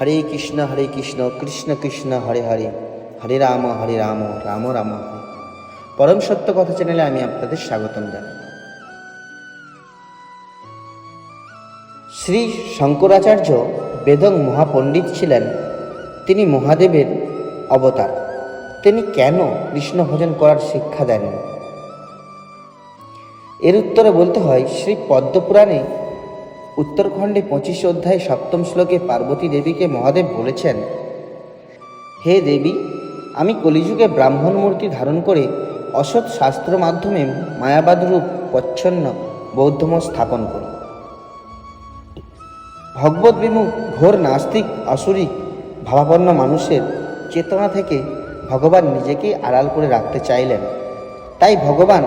হরে কৃষ্ণ হরে কৃষ্ণ কৃষ্ণ কৃষ্ণ, হরে হরে হরে রাম হরে রাম রাম রাম। পরম সত্য কথা চ্যানেলে আমি আপনাদের স্বাগতম জানাই। শ্রী শঙ্করাচার্য বেদং মহাপণ্ডিত ছিলেন। তিনি মহাদেবের অবতার। তিনি কেন কৃষ্ণ ভজন করার শিক্ষা দেননি? এর উত্তরে বলতে হয়, শ্রী পদ্মপুরাণে উত্তরখণ্ডে পঁচিশ অধ্যায় সপ্তম শ্লোকে পার্বতী দেবীকে মহাদেব বলেছেন, হে দেবী, আমি কলিযুগে ব্রাহ্মণ মূর্তি ধারণ করে অসৎ শাস্ত্র মাধ্যমে মায়াবাদ রূপ প্রচ্ছন্ন বৌদ্ধমত স্থাপন করি। ভগবত বিমুখ, ঘোর নাস্তিক আসুরিক ভাবাপন্ন মানুষের চেতনা থেকে ভগবান নিজেকে আড়াল করে রাখতে চাইলেন। তাই ভগবান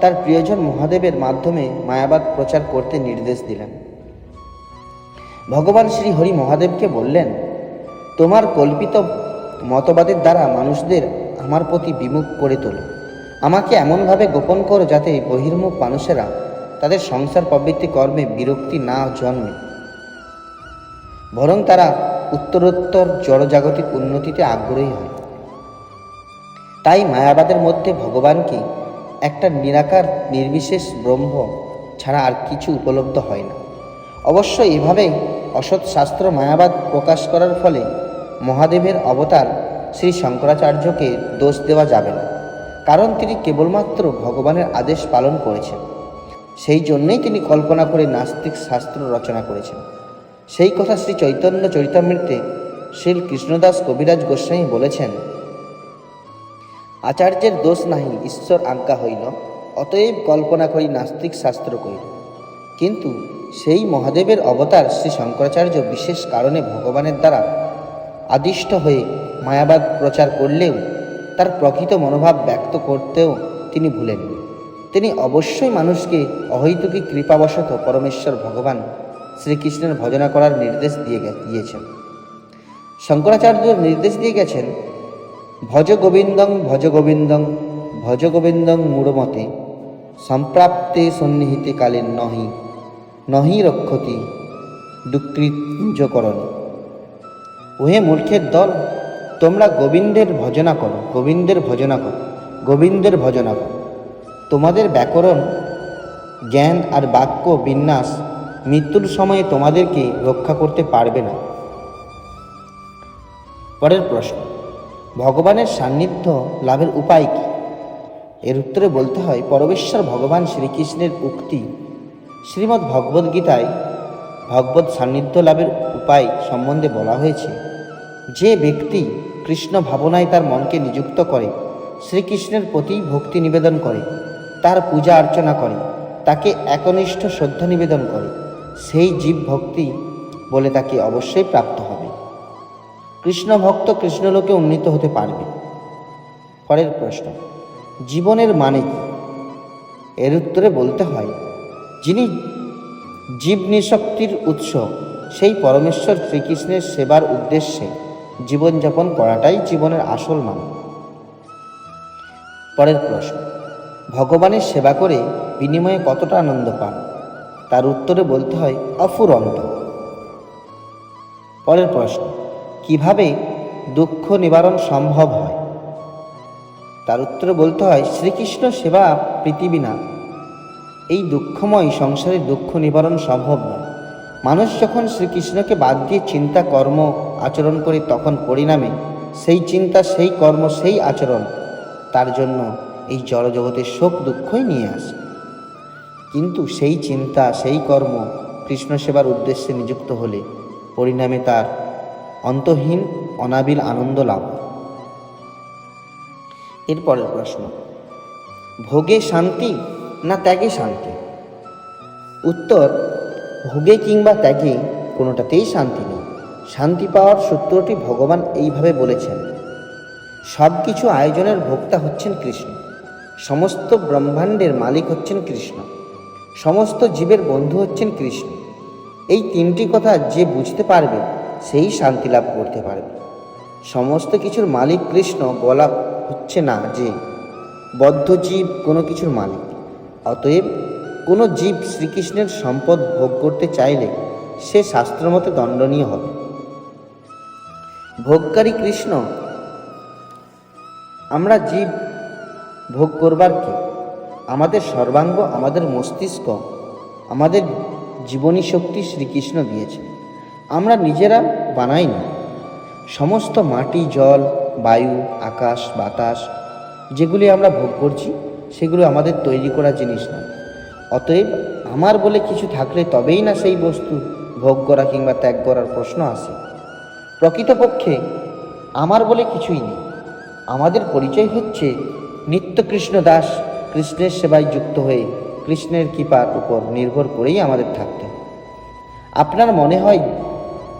তার প্রিয়জন মহাদেবের মাধ্যমে মায়াবাদ প্রচার করতে নির্দেশ দিলেন। ভগবান শ্রী হরি মহাদেবকে বললেন, তোমার কল্পিত মতবাদের দ্বারা মানুষদের আমার প্রতি বিমুখ করে তোলো। আমাকে এমনভাবে গোপন করো যাতে বহির্মুখ মানুষেরা তাদের সংসার প্রবৃত্তি কর্মে বিরক্তি না জন্মে। বরং তারা উত্তরোত্তর জড়জাগতিক উন্নতিতে আগ্রহী হয়। তাই মায়াবাদের মধ্যে ভগবানকে একটা নিরাকার, নির্বিশেষ ব্রহ্ম ছাড়া আর কিছু উপলব্ধ হয় না। অবশ্য এভাবেই অসৎ শাস্ত্র মায়াবাদ প্রকাশ করার ফলে মহাদেবের অবতার শ্রী শঙ্করাচার্যকে দোষ দেওয়া যাবে না। কারণ তিনি কেবলমাত্র ভগবানের আদেশ পালন করেছেন। সেই জন্যই তিনি কল্পনা করে নাস্তিক শাস্ত্র রচনা করেছেন। সেই কথা শ্রী চৈতন্য চরিতামৃতে শ্রী কৃষ্ণদাস কবিরাজ গোস্বামী বলেছেন, আচার্যের দোষ নাহি, ঈশ্বর আজ্ঞা হইল, অতএব কল্পনা করি নাস্তিক শাস্ত্র কইল। কিন্তু সেই মহাদেবের অবতার শ্রী শঙ্করাচার্য বিশেষ কারণে ভগবানের দ্বারা আদিষ্ট হয়ে মায়াবাদ প্রচার করলেও, তার প্রকৃত মনোভাব ব্যক্ত করতেও তিনি ভুলেননি তিনি অবশ্যই মানুষকে অহৈতুকী কৃপাবশত পরমেশ্বর ভগবান শ্রীকৃষ্ণের ভজনা করার নির্দেশ দিয়ে দিয়েছেন। শঙ্করাচার্য নির্দেশ দিয়ে গেছেন, ভজ গোবিন্দং ভজ গোবিন্দং ভজ গোবিন্দং মূঢ়মতে সম্প্রাপ্তে সন্নিহিতে কালীন নহি নহি রক্ষতি দুকৃতকরণ ওহে মূর্খের দল, তোমরা গোবিন্দের ভজনা করো, গোবিন্দের ভজনা করো, গোবিন্দের ভজনা করো। তোমাদের ব্যাকরণ, জ্ঞান আর বাক্য বিন্যাস মৃত্যুর সময়ে তোমাদেরকে রক্ষা করতে পারবে না। পরের প্রশ্ন, ভগবানের সান্নিধ্য লাভের উপায় কি? এর উত্তরে বলতে হয়, পরমেশ্বর ভগবান শ্রীকৃষ্ণের উক্তি শ্রীমদ্ ভগবদ্ গীতায় ভগবত সান্নিধ্য লাভের উপায় সম্বন্ধে বলা হয়েছে। যে ব্যক্তি কৃষ্ণ ভাবনায় তার মনকে নিযুক্ত করে, শ্রীকৃষ্ণের প্রতি ভক্তি নিবেদন করে, তার পূজা অর্চনা করে, তাকে একনিষ্ঠ শ্রদ্ধা নিবেদন করে, সেই জীব ভক্তি বলে তাকে অবশ্যই প্রাপ্ত হবে। কৃষ্ণ ভক্ত কৃষ্ণলোকে উন্নীত হতে পারবে। পরের প্রশ্ন, জীবনের মানে কি? এর উত্তরে বলতে হয় যিনি জীব নিশক্তির উৎস, সেই পরমেশ্বর শ্রীকৃষ্ণের সেবার উদ্দেশ্যে জীবনযাপন করাটাই জীবনের আসল মানে। পরের প্রশ্ন, ভগবানের সেবা করে বিনিময়ে কতটা আনন্দ পান? তার উত্তরে বলতে হয়, অফুরন্ত। পরের প্রশ্ন, কীভাবে দুঃখ নিবারণ সম্ভব হয়? তার উত্তরে বলতে হয়, শ্রীকৃষ্ণ সেবা পৃথিবী না এই দুঃখময় সংসারে দুঃখ নিবারণ সম্ভব নয় মানুষ যখন শ্রীকৃষ্ণকে বাদ দিয়ে চিন্তা, কর্ম, আচরণ করে তখন পরিণামে সেই চিন্তা, সেই কর্ম, সেই আচরণ, তার জন্য এই জড়জগতের শোক দুঃখই নিয়ে আসে কিন্তু সেই চিন্তা, সেই কর্ম কৃষ্ণ সেবার উদ্দেশ্যে নিযুক্ত হলে পরিণামে তার অন্তহীন, অনাবিল আনন্দ লাভ। এরপরের প্রশ্ন, ভোগে শান্তি না ত্যাগে শান্তি? উত্তর, ভোগে কিংবা ত্যাগে কোনোটাতেই শান্তি নেই। শান্তি পাওয়ার সূত্রটি ভগবান এইভাবে বলেছেন সব কিছু আয়োজনের ভোক্তা হচ্ছেন কৃষ্ণ। সমস্ত ব্রহ্মাণ্ডের মালিক হচ্ছেন কৃষ্ণ। সমস্ত জীবের বন্ধু হচ্ছেন কৃষ্ণ। এই তিনটি কথা যে বুঝতে পারবে, সেই শান্তি লাভ করতে পারবে। সমস্ত কিছুর মালিক কৃষ্ণ বলা হচ্ছে না যে, বদ্ধ জীব কোনো কিছুর মালিক। অতএব কোনো জীব শ্রীকৃষ্ণের সম্পদ ভোগ করতে চাইলে সে শাস্ত্রমতে দণ্ডনীয় হবে। ভোগকারী কৃষ্ণ, আমরা জীব ভোগ করবার কি? আমাদের সর্বাঙ্গ, আমাদের মস্তিষ্ক, আমাদের জীবনী শক্তি শ্রীকৃষ্ণ দিয়েছে। আমরা নিজেরা বানাইনি। সমস্ত মাটি, জল, বায়ু, আকাশ, বাতাস, যেগুলি আমরা ভোগ করছি সেগুলো আমাদের তৈরি করা জিনিস নয় অতএব আমার বলে কিছু থাকলে তবেই না সেই বস্তু ভোগ করা কিংবা ত্যাগ করার প্রশ্ন আসে। প্রকৃতপক্ষে আমার বলে কিছুই নেই। আমাদের পরিচয় হচ্ছে নিত্য কৃষ্ণ দাস কৃষ্ণের সেবায় যুক্ত হয়ে কৃষ্ণের কৃপার উপর নির্ভর করেই আমাদের থাকতে আপনার মনে হয়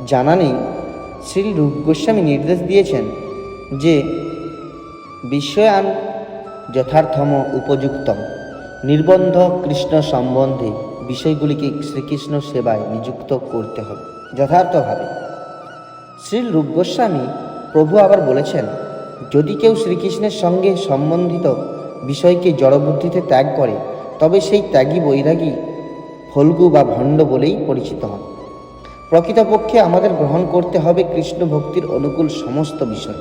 জানা নেই, শ্রী রূপ গোস্বামী নির্দেশ দিয়েছেন যে বিশ্বায়ন যথার্থম উপযুক্তম নির্বন্ধ কৃষ্ণ সম্বন্ধে বিষয়গুলিকে শ্রীকৃষ্ণ সেবায় নিযুক্ত করতে হবে, যথার্থভাবে। শ্রী রূপ গোস্বামী প্রভু আবার বলেছেন, যদি কেউ শ্রীকৃষ্ণের সঙ্গে সম্বন্ধিত বিষয়কে জড়বুদ্ধিতে ত্যাগ করে, তবে সেই ত্যাগী বৈরাগী ফল্গু বা ভণ্ড বলেই পরিচিত হন। প্রকৃতপক্ষে আমাদের গ্রহণ করতে হবে কৃষ্ণ ভক্তির অনুকূল সমস্ত বিষয়।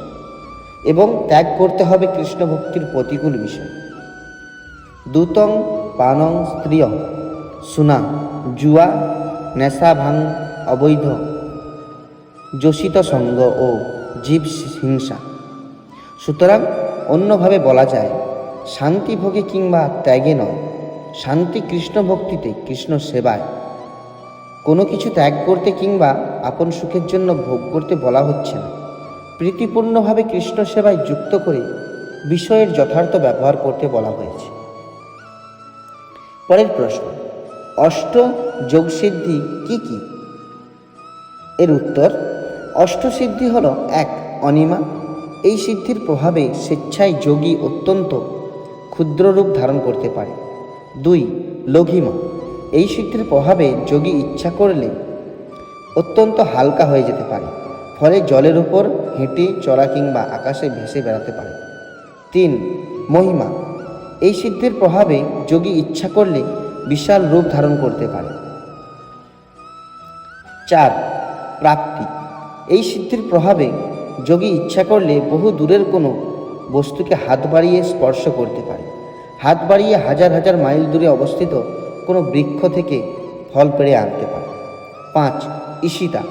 এবং ত্যাগ করতে হবে কৃষ্ণ ভক্তির প্রতিকূল বিষয়। দূতং পানং স্ত্রিয় সুনা জুয়া নেশা ভাং অবৈধ যোষিত সঙ্গ ও জীব হিংসা। সুতরাং অন্যভাবে বলা যায়, শান্তি ভোগে কিংবা ত্যাগে নয়, শান্তি কৃষ্ণ ভক্তিতে কৃষ্ণ সেবায়। কোনো কিছু ত্যাগ করতে কিংবা আপন সুখের জন্য ভোগ করতে বলা হচ্ছে না। প্রীতিপূর্ণভাবে কৃষ্ণ সেবায় যুক্ত করে বিষয়ের যথার্থ ব্যবহার করতে বলা হয়েছে। পরের প্রশ্ন, অষ্ট যোগসিদ্ধি কি কি? এর উত্তর অষ্টসিদ্ধি হল এক, অনিমা। এই সিদ্ধির প্রভাবে স্বেচ্ছায় যোগী অত্যন্ত ক্ষুদ্র রূপ ধারণ করতে পারে। দুই, লঘিমা। এই সিদ্ধির প্রভাবে যোগী ইচ্ছা করলে অত্যন্ত হালকা হয়ে যেতে পারে। ফলে জলের উপর হেঁটে চলা কিংবা আকাশে ভেসে বেড়াতে পারে। তিন, মহিমা। এই সিদ্ধির প্রভাবে যোগী ইচ্ছা করলে বিশাল রূপ ধারণ করতে পারে। চার, প্রাপ্তি। এই সিদ্ধির প্রভাবে যোগী ইচ্ছা করলে বহু দূরের কোনো বস্তুকে হাত বাড়িয়ে স্পর্শ করতে পারে। হাত বাড়িয়ে হাজার হাজার মাইল দূরে অবস্থিত কোনো বৃক্ষ থেকে ফল পেড়ে আনতে পারে। পাঁচ, ঈশিতা।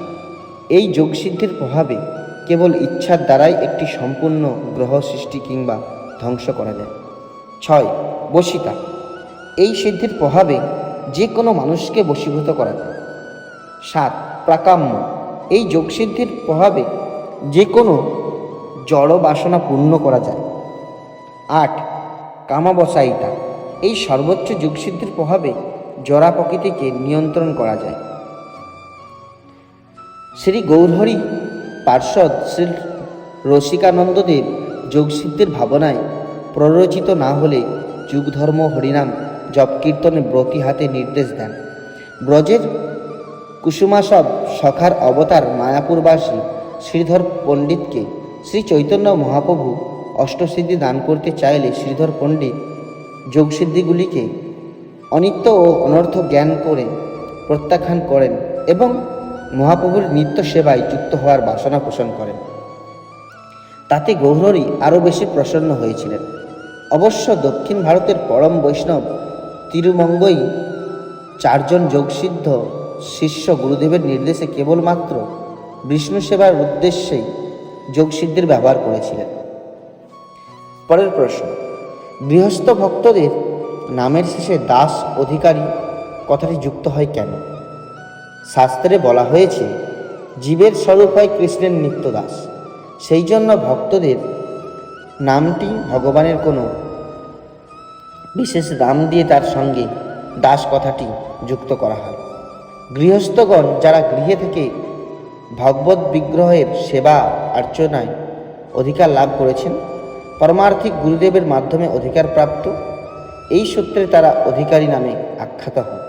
এই যোগসিদ্ধির প্রভাবে কেবল ইচ্ছার দ্বারাই একটি সম্পূর্ণ গ্রহ সৃষ্টি কিংবা ধ্বংস করা যায়। ছয়, বশিতা। এই সিদ্ধির প্রভাবে যে কোনো মানুষকে বশীভূত করা যায়। সাত, প্রাকাম্য। এই যোগসিদ্ধির প্রভাবে যে কোনো জড় বাসনা পূর্ণ করা যায়। আট, কামাবসায়িতা। এই সর্বোচ্চ যোগসিদ্ধির প্রভাবে জরা প্রকৃতিকে নিয়ন্ত্রণ করা যায়। শ্রী গৌরহরি পার্ষদ শ্রী রসিকানন্দদেব যোগসিদ্ধির ভাবনায় প্ররোচিত না হলে যুগধর্ম হরিনাম জপ কীর্তনে ব্রতী হাতে নির্দেশ দেন। ব্রজের কুসুমাসব সখার অবতার মায়াপুরবাসী শ্রীধর পণ্ডিতকে শ্রী চৈতন্য মহাপ্রভু অষ্টসিদ্ধি দান করতে চাইলে শ্রীধর পণ্ডিত যোগসিদ্ধিগুলিকে অনিত্য ও অনর্থ জ্ঞান করে প্রত্যাখ্যান করেন এবং মহাপ্রভুর নিত্য সেবায় যুক্ত হওয়ার বাসনা পোষণ করেন। তাতে গৌরহরি আরও বেশি প্রসন্ন হয়েছিলেন। অবশ্য দক্ষিণ ভারতের পরম বৈষ্ণব তিরুমঙ্গই চারজন যোগসিদ্ধ শিষ্য গুরুদেবের নির্দেশে কেবলমাত্র বিষ্ণু সেবার উদ্দেশ্যেই যোগসিদ্ধির ব্যবহার করেছিলেন। পরের প্রশ্ন, গৃহস্থ ভক্তদের নামের শেষে দাস অধিকারী কথাটি যুক্ত হয় কেন? শাস্ত্রে বলা হয়েছে, জীবের স্বরূপ হয় কৃষ্ণের নিত্যদাস। সেই জন্য ভক্তদের নামটি ভগবানের কোনো বিশেষ নাম দিয়ে তার সঙ্গে দাস কথাটি যুক্ত করা হয়। গৃহস্থগণ যারা গৃহে থেকে ভগবত বিগ্রহের সেবা, অর্চনায় অধিকার লাভ করেছেন, পরমার্থিক গুরুদেবের মাধ্যমে অধিকার প্রাপ্ত, এই সূত্রে তারা অধিকারী নামে আখ্যাত হন।